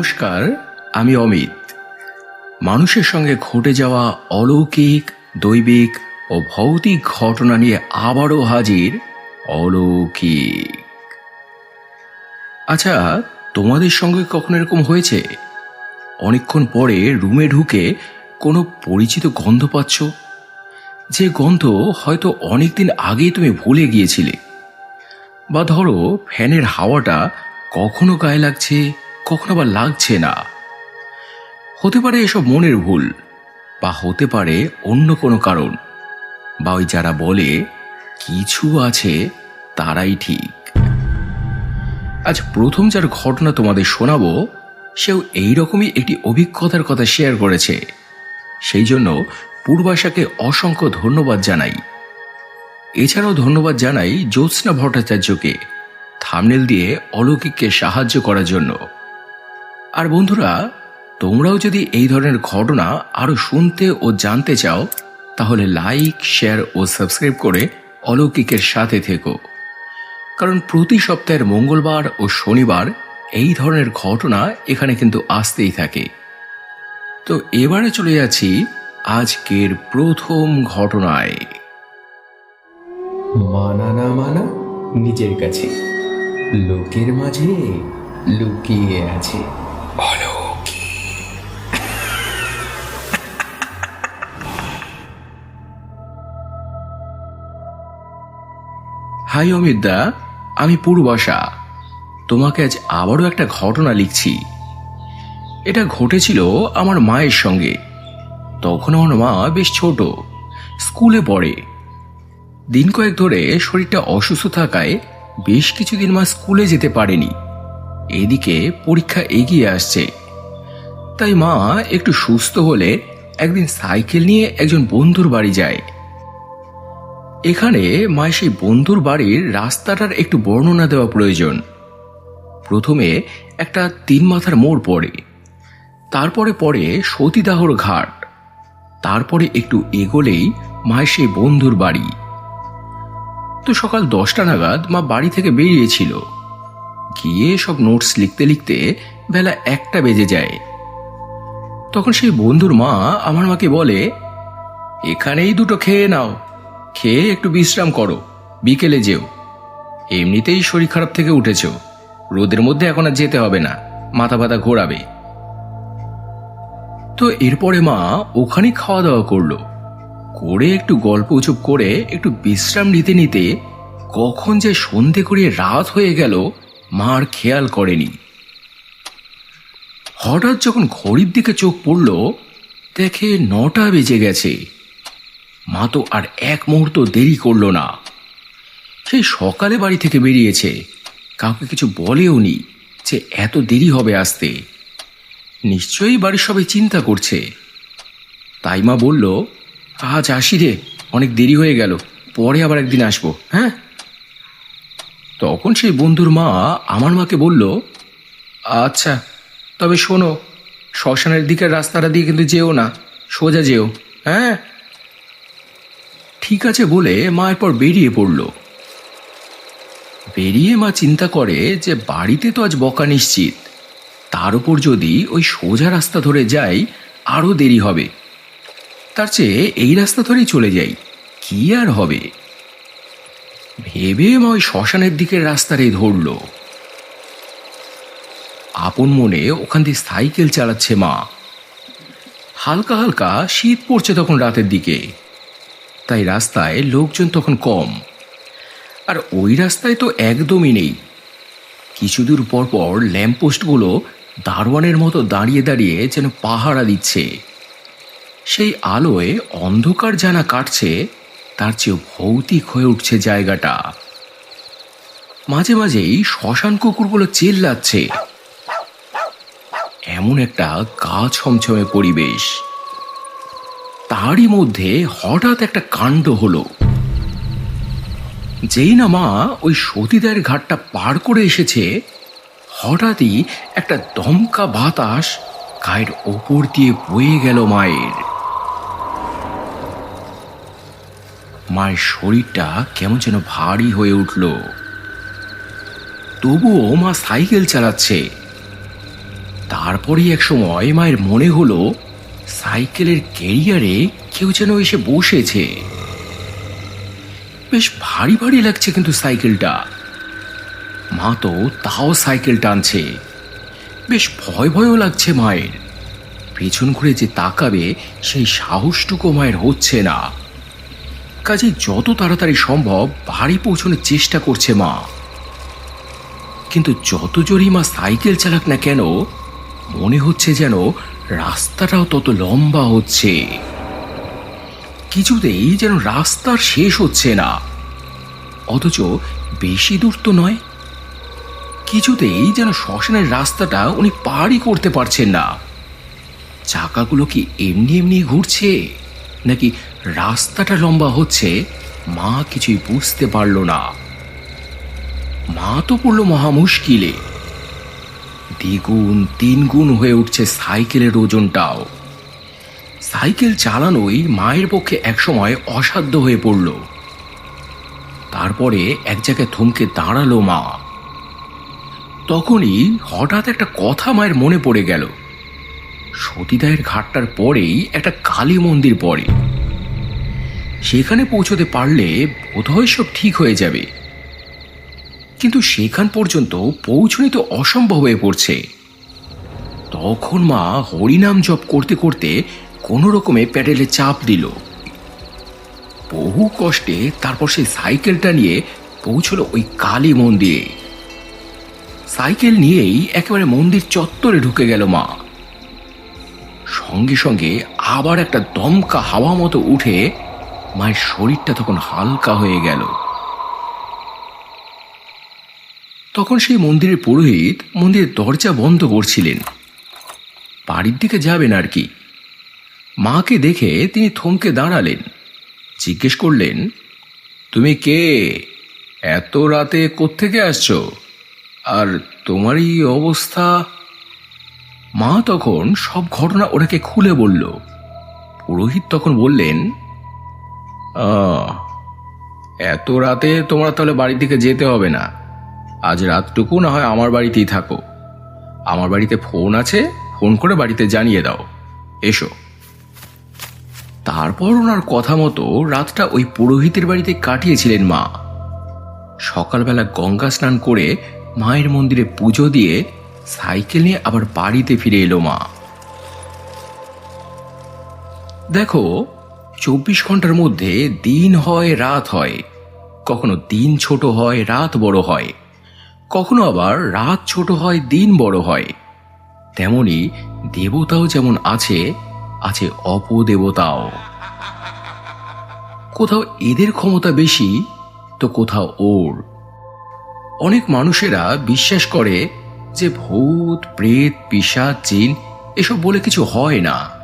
নমস্কার, আমি অমিত। মানুষের সঙ্গে ঘটে যাওয়া অলৌকিক, দৈবিক ও ভৌতিক ঘটনা নিয়ে আবারও হাজির অলৌকিক। আচ্ছা তোমাদের সঙ্গে কখনো এরকম হয়েছে? অনেকক্ষণ পরে রুমে ঢুকে কোনো পরিচিত গন্ধ পাচ্ছ? যে গন্ধ হয়তো অনেকদিন আগেই তুমি ভুলে গিয়েছিলে। বা ধরো, ফ্যানের হাওয়াটা কখনো গায়ে লাগছে? কখনো আবার লাগছে না। হতে পারে এসব মনের ভুল, বা হতে পারে অন্য কোনো কারণ, বা ওই যারা বলে কিছু আছে তারাই ঠিক। আজ প্রথম যার ঘটনা তোমাদের শোনাবো, সেও এইরকমই একটি অভিজ্ঞতার কথা শেয়ার করেছে। সেই জন্য পূর্বাশাকে অসংখ্য ধন্যবাদ জানাই। এছাড়াও ধন্যবাদ জানাই জ্যোৎস্না ভট্টাচার্যকে, থামনেল দিয়ে অলৌকিককে সাহায্য করার জন্য। আর বন্ধুরা, তোমরাও যদি এই ধরনের ঘটনা আরও শুনতে ও জানতে চাও, তাহলে লাইক শেয়ার ও সাবস্ক্রাইব করে অলৌকিকের সাথে থেকো। কারণ প্রতি সপ্তাহের মঙ্গলবার ও শনিবার এই ধরনের ঘটনা এখানে কিন্তু আসতেই থাকে। তো এবারে চলে যাচ্ছি আজকের প্রথম ঘটনায়। মানা মানা, নিজের কাছে। লোকের মাঝে লুকিয়ে আছে। হাই অমিতদা আমি পূর্বাশা। তোমাকে আজ আবারও একটা ঘটনা লিখছি। এটা ঘটেছিল আমার মায়ের সঙ্গে। তখন আমার মা বেশ ছোট, স্কুলে পড়ে। দিন কয়েক ধরে শরীরটা অসুস্থ থাকায় বেশ কিছুদিন মা স্কুলে যেতে পারেনি। এদিকে পরীক্ষা এগিয়ে আসছে। তাই মা একটু সুস্থ হলে একদিন সাইকেল নিয়ে একজন বন্ধুর বাড়ি যায়। এখানে মায়ের সেই বন্ধুর বাড়ির রাস্তাটার একটু বর্ণনা দেওয়া প্রয়োজন। প্রথমে একটা তিন মাথার মোড় পড়ে। তারপরে পড়ে সতীদাহর ঘাট। তারপরে একটু এগোলেই মায়ের সেই বন্ধুর বাড়ি। তো সকাল দশটা নাগাদ মা বাড়ি থেকে বেরিয়েছিল। গিয়ে সব নোটস লিখতে লিখতে বেলা একটা বেজে যায়। তখন সেই বন্ধুর মা আমার মাকে বলে, এখানেই দুটো খেয়ে নাও, খেয়ে একটু বিশ্রাম করো, বিকেলে যেও। এমনিতেই শরীর খারাপ থেকে উঠেছ, রোদের মধ্যে এখন আর যেতে হবে না, মাথা ব্যথা ঘোরাবে। তো এরপরে মা ওখানে খাওয়া দাওয়া করল। করে একটু গল্প উচুপ করে একটু বিশ্রাম নিতে নিতে কখন যে সন্ধে করিয়ে রাত হয়ে গেল মার খেয়াল করেনি। হঠাৎ যখন ঘড়ির দিকে চোখ পড়ল, দেখে নটা বেজে গেছে। মা তো আর এক মুহূর্ত দেরি করল না। সেই সকালে বাড়ি থেকে বেরিয়েছে। কাউকে কিছু বলেও নি যে এত দেরি হবে আসতে। নিশ্চয়ই বাড়ির সবাই চিন্তা করছে। তাই মা বলল, আজ আসি রে, অনেক দেরি হয়ে গেল, পরে আবার একদিন আসব হ্যাঁ? তখন সেই বন্ধুর মা আমার মাকে বলল আচ্ছা তবে শোনো, শ্মশানের দিকের রাস্তাটা দিয়ে কিন্তু যেও না, সোজা যেও হ্যাঁ? ঠিক আছে, বলে মা এরপর বেরিয়ে পড়ল। বেরিয়ে মা চিন্তা করে যে বাড়িতে তো আজ বকা নিশ্চিত। তার উপর যদি ওই সোজা রাস্তা ধরে যাই, আরও দেরি হবে। তার চেয়ে এই রাস্তা ধরেই চলে যাই, কি আর হবে? ভেবে ওই শ্মশানের দিকের রাস্তাটাই ধরল। আপন মনে ওখান দিয়ে সাইকেল চালাচ্ছে মা। হালকা হালকা শীত পড়ছে তখন রাতের দিকে। তাই রাস্তায় লোকজন তখন কম। আর ওই রাস্তায় তো একদমই নেই। কিছু দূর পর পর ল্যাম্পপোস্টগুলো দারোয়ানের মতো দাঁড়িয়ে দাঁড়িয়ে যেন পাহারা দিচ্ছে। সেই আলোয় অন্ধকার জানা কাটছে তার চেয়েও ভৌতিক হয়ে উঠছে জায়গাটা। মাঝে মাঝেই শ্মশান কুকুরগুলো চেল্লাচ্ছে। এমন একটা গা ছমছমে পরিবেশ। তারই মধ্যে হঠাৎ একটা কাণ্ড হলো। যেই না মা ওই সতীদার ঘাটটা পার করে এসেছে, হঠাৎই একটা দমকা বাতাস গায়ের ওপর দিয়ে বয়ে গেল মায়ের। মায়ের শরীরটা কেমন যেন ভারী হয়ে উঠল। তবুও মা সাইকেল চালাচ্ছে। তারপরেই এক সময় মায়ের মনে হলো, সাইকেলের ক্যারিয়ারে কেউ যেন এসে বসেছে। বেশ ভারী ভারী লাগছে কিন্তু সাইকেলটা। মা তো তাও সাইকেল টানছে। বেশ ভয় ভয়ও লাগছে মায়ের। পেছন ঘুরে যে তাকাবে, সেই সাহসটুকু মায়ের হচ্ছে না। কাজে যত তাড়াতাড়ি সম্ভব বাড়ি পৌঁছানোর চেষ্টা করছে মা। কিন্তু যত জোরই মা সাইকেল চালাক না কেন, মনে হচ্ছে যেন রাস্তাটাও তত লম্বা হচ্ছে। কিছুতেই যেন রাস্তার শেষ হচ্ছে না। অথচ বেশি দূর তো নয়। কিছুতেই যেন শ্মশানের রাস্তাটা উনি পারই করতে পারছেন না। চাকাগুলো কি এমনি এমনি ঘুরছে? নাকি রাস্তাটা লম্বা হচ্ছে, মা কিছুই বুঝতে পারল না। মা তো পড়ল মহা মুশকিলে। দ্বিগুণ, তিনগুণ হয়ে উঠছে সাইকেলের ওজনটাও। সাইকেল চালানোই মায়ের পক্ষে একসময় অসাধ্য হয়ে পড়ল। তারপরে এক জায়গায় থমকে দাঁড়াল মা। তখনই হঠাৎ একটা কথা মায়ের মনে পড়ে গেল। সতীদায়ের ঘাটটার পরেই একটা কালী মন্দির পড়ে। সেখানে পৌঁছতে পারলে বোধহয় সব ঠিক হয়ে যাবে। কিন্তু সেখান পর্যন্ত পৌঁছনি তো অসম্ভব হয়ে পড়ছে। তখন মা হরিনাম জপ করতে করতে কোনো রকমে প্যাডেলে চাপ দিল। বহু কষ্টে তারপর সেই সাইকেলটা নিয়ে পৌঁছলো ওই কালী মন্দিরে। সাইকেল নিয়েই একেবারে মন্দির চত্বরে ঢুকে গেল মা। সঙ্গে সঙ্গে আবার একটা দমকা হাওয়া মতো উঠে মায়ের শরীরটা তখন হালকা হয়ে গেল। তখন সেই মন্দিরের পুরোহিত মন্দিরের দরজা বন্ধ করছিলেন। বাড়ির দিকে যাবেন আর কি। মাকে দেখে তিনি থমকে দাঁড়ালেন। জিজ্ঞেস করলেন তুমি কে? এত রাতে কোত্থেকে আসছো? আর তোমার এই অবস্থা? মা তখন সব ঘটনা ওনাকে খুলে বলল। পুরোহিত তখন বললেন "আহ, এত রাতে তোমরা তাহলে বাড়ির দিকে যেতে হবে না। আজ রাতটুকু না হয় আমার বাড়িতেই থাকো। আমার বাড়িতে ফোন আছে, ফোন করে বাড়িতে জানিয়ে দাও। এসো। তারপর ওনার কথা মতো রাতটা ওই পুরোহিতের বাড়িতে কাটিয়েছিলেন মা। সকালবেলা গঙ্গা স্নান করে মায়ের মন্দিরে পুজো দিয়ে সাইকেল নিয়ে আবার বাড়িতে ফিরে এলো মা। দেখো চব্বিশ ঘণ্টার মধ্যে দিন হয়, রাত হয়। কখনো দিন ছোট হয়, রাত বড় হয়। কখনো আবার রাত ছোট হয়, দিন বড় হয়। তেমনি দেবতাও যেমন আছে আছে অপদেবতাও। কোথাও এদের ক্ষমতা বেশি, তো কোথাও ওর। অনেক মানুষেরা বিশ্বাস করে যে ভূত, প্রেত পিসাচ জিন, এসব বলে কিছু হয় না।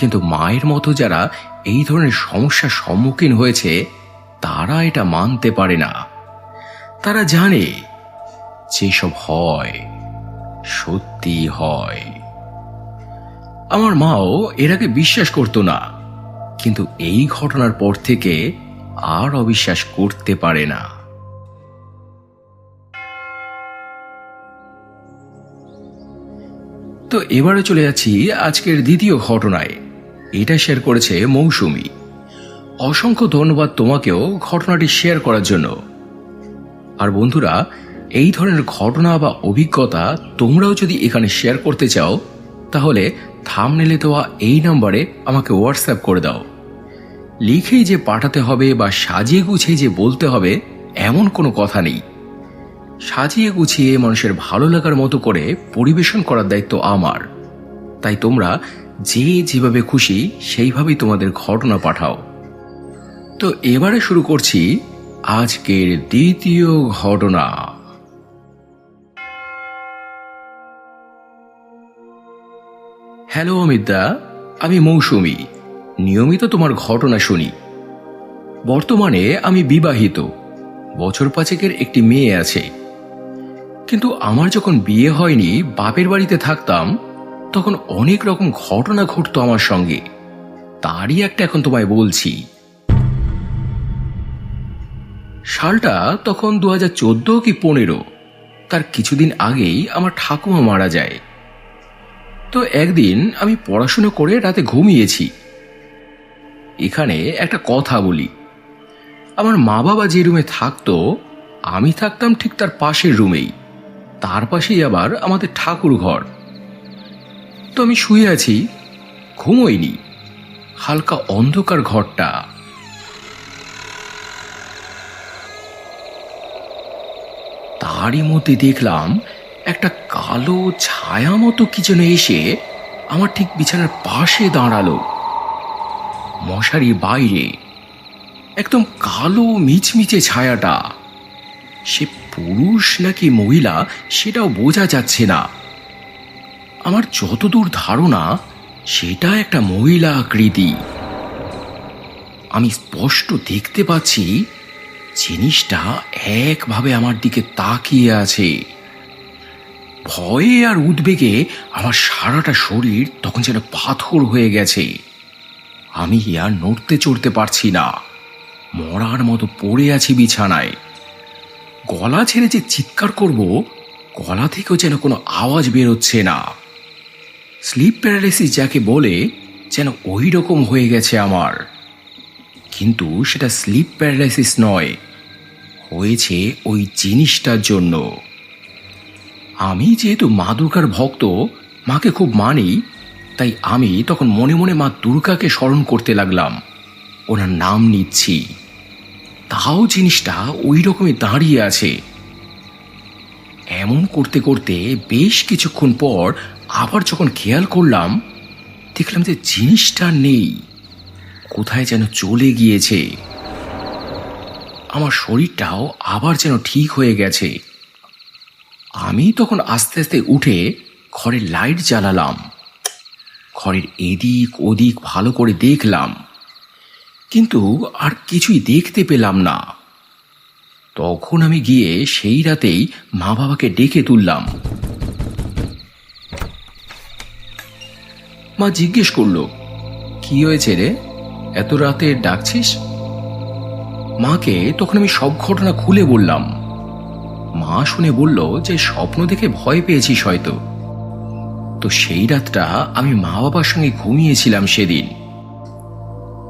কিন্তু মায়ের মতো যারা এই ধরনের সমস্যার সম্মুখীন হয়েছে, তারা এটা মানতে পারে না। তারা জানে যেসব হয়, সত্যি হয়। আমার মাও এর আগে বিশ্বাস করতো না, কিন্তু এই ঘটনার পর থেকে আর অবিশ্বাস করতে পারে না। তো এবারে চলে যাচ্ছি আজকের দ্বিতীয় ঘটনায়। এটা শেয়ার করেছে মৌসুমি। অসংখ্য ধন্যবাদ তোমাকেও ঘটনাটি শেয়ার করার জন্য। আর বন্ধুরা, এই ধরনের ঘটনা বা অভিজ্ঞতা তোমরাও যদি এখানে শেয়ার করতে চাও, তাহলে থামনেলে দেওয়া এই নম্বরে আমাকে হোয়াটসঅ্যাপ করে দাও। লিখেই যে পাঠাতে হবে বা সাজিয়ে গুছিয়ে যে বলতে হবে, এমন কোনো কথা নেই। সাজিয়ে গুছিয়ে মানুষের ভালো লাগার মতো করে পরিবেশন করার দায়িত্ব আমার। তাই তোমরা যে যেভাবে খুশি, সেইভাবেই তোমাদের ঘটনা পাঠাও। তো এবারে শুরু করছি আজকের দ্বিতীয় ঘটনা। হ্যালো অমিতদা, আমি মৌসুমি। নিয়মিত তোমার ঘটনা শুনি। বর্তমানে আমি বিবাহিত। বছর পাঁচেকের একটি মেয়ে আছে। কিন্তু আমার যখন বিয়ে হয়নি, বাপের বাড়িতে থাকতাম তখন অনেক রকম ঘটনা ঘটতো আমার সঙ্গে। তারই একটা এখন তোমায় বলছি। সালটা তখন দু হাজার চোদ্দ কি পনেরো, তার কিছুদিন আগেই আমার ঠাকুমা মারা যায়। তো একদিন আমি পড়াশুনো করে রাতে ঘুমিয়েছি। এখানে একটা কথা বলি। আমার মা বাবা যে রুমে থাকতো, আমি থাকতাম ঠিক তার পাশের রুমেই। তার পাশেই আবার আমাদের ঠাকুর ঘর আমি শুয়ে আছি। ঘুমোইনি। হালকা অন্ধকার ঘরটা। তারই মধ্যে দেখলাম একটা কালো ছায়া মতো কি যেন এসে আমার ঠিক বিছানার পাশে দাঁড়াল। মশারির বাইরে। একদম কালো মিচমিচে ছায়াটা। সে পুরুষ নাকি মহিলা সেটাও বোঝা যাচ্ছে না। আমার যতদূর ধারণা, সেটা একটা মহিলা আকৃতি। আমি স্পষ্ট দেখতে পাচ্ছি জিনিসটা একভাবে আমার দিকে তাকিয়ে আছে। ভয়ে আর উদ্বেগে আমার সারাটা শরীর তখন যেন পাথর হয়ে গেছে। আমি আর নড়তে চড়তে পারছি না। মরার মতো পড়ে আছি বিছানায়। গলা ছেড়ে যে চিৎকার করব, গলা থেকেও যেন কোনো আওয়াজ বেরোচ্ছে না। স্লিপ প্যারালাইসিস যাকে বলে, যেন ওই রকম হয়ে গেছে আমার। কিন্তু সেটা স্লিপ প্যারালাইসিস নয়, হয়েছে ওই জিনিসটার জন্য। আমি যেহেতু মা দুর্গার ভক্ত, মাকে খুব মানি, তাই আমি তখন মনে মনে মা দুর্গাকে স্মরণ করতে লাগলাম, ওনার নাম নিচ্ছি। তাও জিনিসটা ওই রকমই দাঁড়িয়ে আছে। এমন করতে করতে বেশ কিছুক্ষণ পর আবার যখন খেয়াল করলাম, দেখলাম যে জিনিসটা নেই। কোথায় যেন চলে গিয়েছে। আমার শরীরটাও আবার যেন ঠিক হয়ে গেছে। আমি তখন আস্তে আস্তে উঠে ঘরের লাইট জ্বালালাম। ঘরের এদিক ওদিক ভালো করে দেখলাম। কিন্তু আর কিছুই দেখতে পেলাম না। তখন আমি গিয়ে সেই রাতেই মা বাবাকে ডেকে তুললাম। মা জিজ্ঞেস করল, কি হয়েছে রে? এত রাতে ডাকছিস? মাকে তখন আমি সব ঘটনা খুলে বললাম। মা শুনে বলল যে, স্বপ্ন দেখে ভয় পেয়েছিস হয়তো। তো সেই রাতটা আমি মা বাবার সঙ্গে ঘুমিয়েছিলাম সেদিন।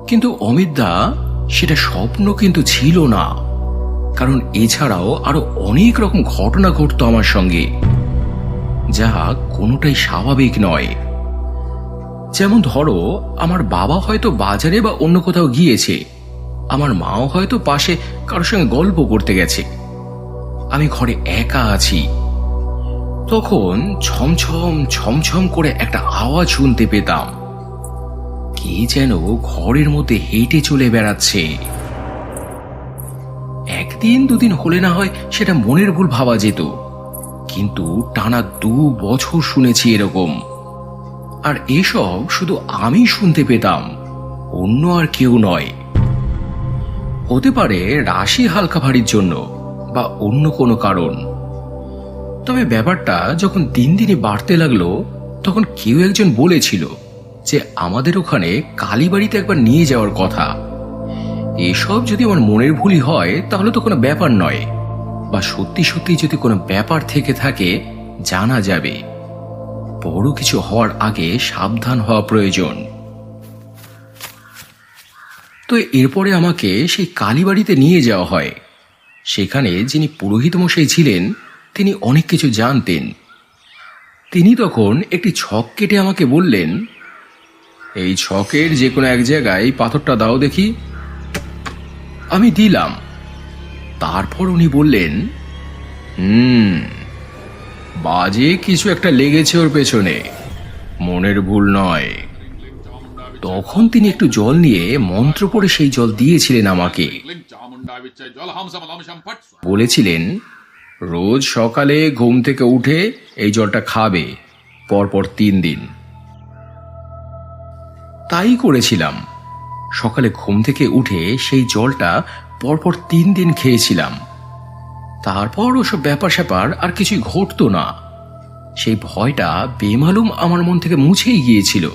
কিন্তু অমিতদা সেটা স্বপ্ন কিন্তু ছিল না। কারণ এছাড়াও আরও অনেক রকম ঘটনা ঘটতো আমার সঙ্গে। যা কোনোটাই স্বাভাবিক নয়। যেমন ধরো, আমার বাবা হয়তো বাজারে বা অন্য কোথাও গিয়েছে। আমার মাও হয়তো পাশে কারোর সঙ্গে গল্প করতে গেছে। আমি ঘরে একা আছি। তখন ছমছম ছমছম করে একটা আওয়াজ শুনতে পেতাম। কে যেন ঘরের মধ্যে হেঁটে চলে বেড়াচ্ছে। একদিন দুদিন হলে না হয় সেটা মনের ভুল ভাবা যেত। কিন্তু টানা দু বছর শুনেছি এরকম। আর এসব শুধু আমি শুনতে পেতাম, অন্য আর কেউ নয়। হতে পারে রাশি হালকা ভারীর জন্য বা অন্য কোনো কারণ। তবে ব্যাপারটা যখন দিন দিনে বাড়তে লাগল, তখন কেউ একজন বলেছিল যে আমাদের ওখানে কালীবাড়িতে একবার নিয়ে যাওয়ার কথা। এসব যদি আমার মনের ভুলই হয়, তাহলে তো কোনো ব্যাপার নয়। বা সত্যি সত্যি যদি কোনো ব্যাপার থেকে থাকে, জানা যাবে। বড় কিছু হওয়ার আগে সাবধান হওয়া প্রয়োজন। তো এরপরে আমাকে সেই কালীবাড়িতে নিয়ে যাওয়া হয়। সেখানে যিনি পুরোহিত মশাই ছিলেন, তিনি অনেক কিছু জানতেন। তিনি তখন একটি ছক কেটে আমাকে বললেন, এই ছকের যে কোনো এক জায়গায় পাথরটা দাও দেখি। আমি দিলাম। তারপর উনি বললেন, হুম বাজে কিছু একটা লেগেছে ওর পেছনে। মনের ভুল নয়। তখন তিনি একটু জল নিয়ে মন্ত্র পড়ে সেই জল দিয়েছিলেন আমাকে। বলেছিলেন, রোজ সকালে ঘুম থেকে উঠে এই জলটা খাবে, পরপর তিন দিন। তাই করেছিলাম। সকালে ঘুম থেকে উঠে সেই জলটা পরপর তিন দিন খেয়েছিলাম। তারপর ওসব ব্যাপার স্যাপার আর কিছুই ঘটতো না। সেই ভয়টা বেমালুম আমার মন থেকে মুছেই গিয়েছিল।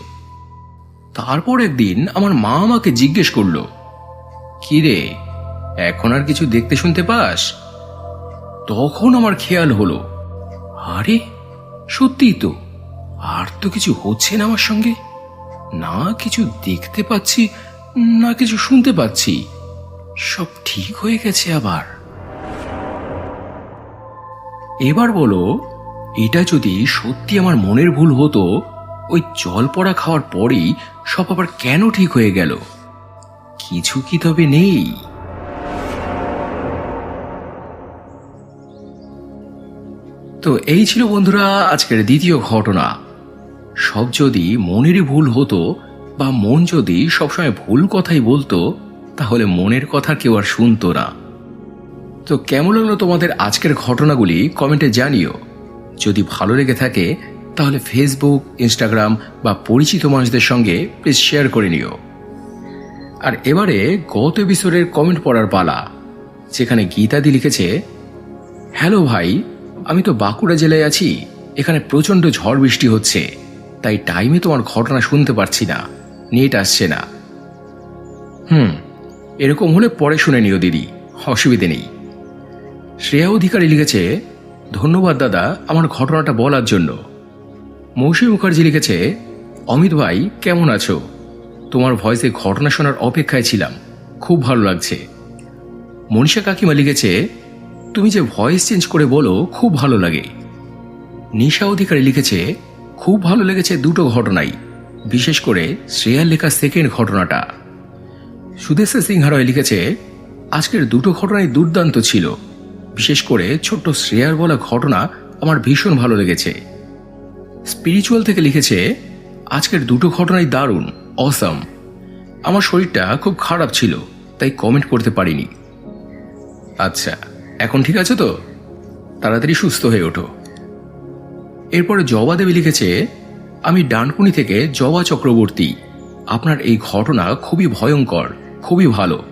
তারপর একদিন আমার মা আমাকে জিজ্ঞেস করল, কি রে, এখন আর কিছু দেখতে শুনতে পাস? তখন আমার খেয়াল হলো, আরে, সত্যিই তো, আর তো কিছু হচ্ছে না আমার সঙ্গে? না কিছু দেখতে পাচ্ছি, না কিছু শুনতে পাচ্ছি। সব ঠিক হয়ে গেছে আবার। এবার বলো, এটা যদি সত্যি আমার মনের ভুল হতো, ওই জল পড়া খাওয়ার পরেই সব আবার কেন ঠিক হয়ে গেল? কিছু কি তবে নেই? তো এই ছিল বন্ধুরা আজকের দ্বিতীয় ঘটনা। সব যদি মনেরই ভুল হতো বা মন যদি সবসময় ভুল কথাই বলতো, তাহলে মনের কথা কেউ আর শুনতো না। তো কেমন লাগল তোমাদের আজকের ঘটনাগুলি? কমেন্টে জানিও। যদি ভালো লেগে থাকে, তাহলে ফেসবুক ইনস্টাগ্রাম বা পরিচিত মানুষদের সঙ্গে প্লিজ শেয়ার করে নিও। আর এবারে গত এপিসোডের কমেন্ট পড়ার পালা, যেখানে গীতাদি লিখেছে হ্যালো ভাই, আমি তো বাঁকুড়া জেলায় আছি, এখানে প্রচণ্ড ঝড় বৃষ্টি হচ্ছে, তাই টাইমে তোমার ঘটনা শুনতে পারছি না, নেট আসছে না। হুম, এরকম হলে পরে শুনে নিও দিদি, অসুবিধে নেই। শ্রেয়া অধিকারী লিখেছে, ধন্যবাদ দাদা আমার ঘটনাটা বলার জন্য। মৌসুমী মুখার্জি লিখেছে, অমিত ভাই, কেমন আছো? তোমার ভয়েসে ঘটনা শোনার অপেক্ষায় ছিলাম। খুব ভালো লাগছে। মনীষা কাকিমা লিখেছে, তুমি যে ভয়েস চেঞ্জ করে বলো, খুব ভালো লাগে। নিশা অধিকারী লিখেছে, খুব ভালো লেগেছে দুটো ঘটনাই, বিশেষ করে শ্রেয়ার লেখা সেকেন্ড ঘটনাটা। সুদেশা সিংহারয় লিখেছে, আজকের দুটো ঘটনাই দুর্দান্ত ছিল। বিশেষ করে ছোট্ট শ্রেয়ার বলা ঘটনা আমার ভীষণ ভালো লেগেছে। স্পিরিচুয়াল থেকে লিখেছে, আজকের দুটো ঘটনাই দারুণ অসাম আমার শরীরটা খুব খারাপ ছিল, তাই কমেন্ট করতে পারিনি। আচ্ছা এখন ঠিক আছে তো? তাড়াতাড়ি সুস্থ হয়ে ওঠো। এরপরে জবা দেবী লিখেছে, আমি ডানকুনি থেকে জবা চক্রবর্তী। আপনার এই ঘটনা খুবই ভয়ঙ্কর, খুবই ভালো।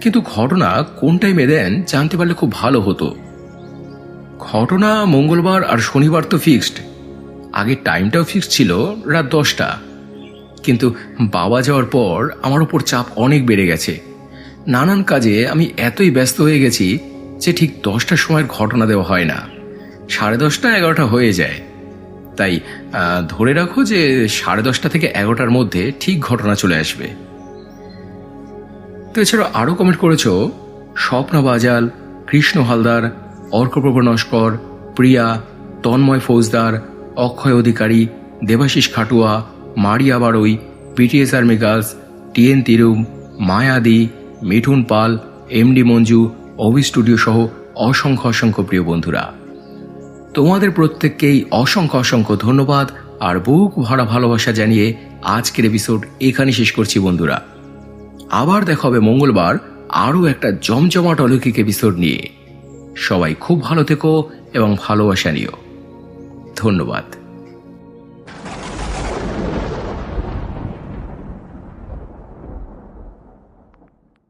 কিন্তু ঘটনা কোন টাইমে দেন জানতে পারলে খুব ভালো হতো। ঘটনা মঙ্গলবার আর শনিবার তো ফিক্সড আগে টাইমটাও ফিক্সড ছিল রাত দশটা। কিন্তু বাবা যাওয়ার পর আমার ওপর চাপ অনেক বেড়ে গেছে। নানান কাজে আমি এতই ব্যস্ত হয়ে গেছি যে ঠিক দশটার সময়ের ঘটনা দেওয়া হয় না। সাড়ে দশটা এগারোটা হয়ে যায়। তাই ধরে রাখো যে সাড়ে দশটা থেকে এগারোটার মধ্যে ঠিক ঘটনা চলে আসবে। তো এছাড়া আরও কমেন্ট করেছ? স্বপ্না বাজাল, কৃষ্ণ হালদার, অর্কপ্রভ নস্কর, প্রিয়া, তন্ময় ফৌজদার, অক্ষয় অধিকারী, Debashis Khatua, Maria Baroi PTS army girls TN তিরুম মায়াদি মিঠুন পাল এমডি মঞ্জু, অভি স্টুডিও সহ অসংখ্য অসংখ্য প্রিয় বন্ধুরা। তোমাদের প্রত্যেককেই অসংখ্য অসংখ্য ধন্যবাদ আর বুক ভরা ভালোবাসা জানিয়ে আজকের এপিসোড এখানে শেষ করছি বন্ধুরা। আবার দেখা হবে মঙ্গলবার আরও একটা জমজমাট অলৌকিক এপিসোড নিয়ে। সবাই খুব ভালো থেকো এবং ভালোবাসা নিও। ধন্যবাদ।